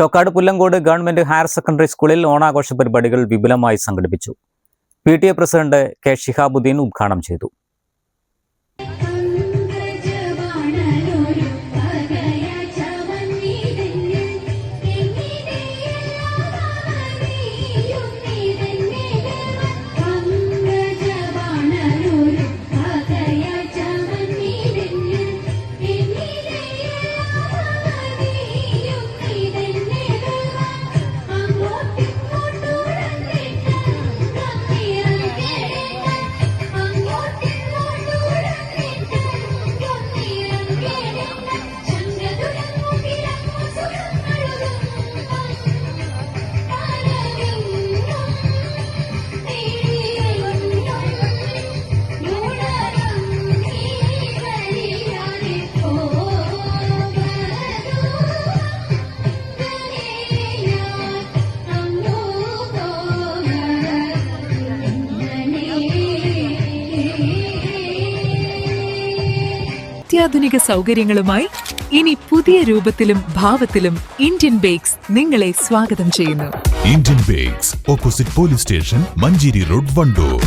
Chokkad Pullangode government higher secondary സ്കൂളിൽ ഓണാഘോഷ പരിപാടികൾ വിപുലമായി സംഘടിപ്പിച്ചു. P T A president K Shihabuddin ഉദ്ഘാടനം ചെയ്തു. അത്യാധുനിക സൗകര്യങ്ങളുമായി ഇനി പുതിയ രൂപത്തിലും ഭാവത്തിലും ഇന്ത്യൻ ബേക്സ് നിങ്ങളെ സ്വാഗതം ചെയ്യുന്നു. Indian Bakes opposite police station Manjeri road Wandoor.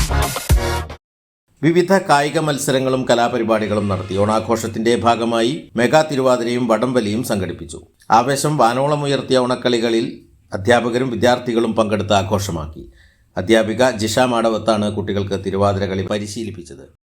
വിവിധ കായിക മത്സരങ്ങളും കലാപരിപാടികളും നടത്തി ഓണാഘോഷത്തിന്റെ ഭാഗമായി മെഗാ തിരുവാതിരയും വടംവലിയും സംഘടിപ്പിച്ചു. ആവേശം വാനോളമുയർത്തിയ ഓണക്കളികളിൽ അധ്യാപകരും വിദ്യാർത്ഥികളും പങ്കെടുത്ത് ആഘോഷമാക്കി. അധ്യാപിക ജിഷ മാടവത്താണ് കുട്ടികൾക്ക് തിരുവാതിരകളി പരിശീലിപ്പിച്ചത്.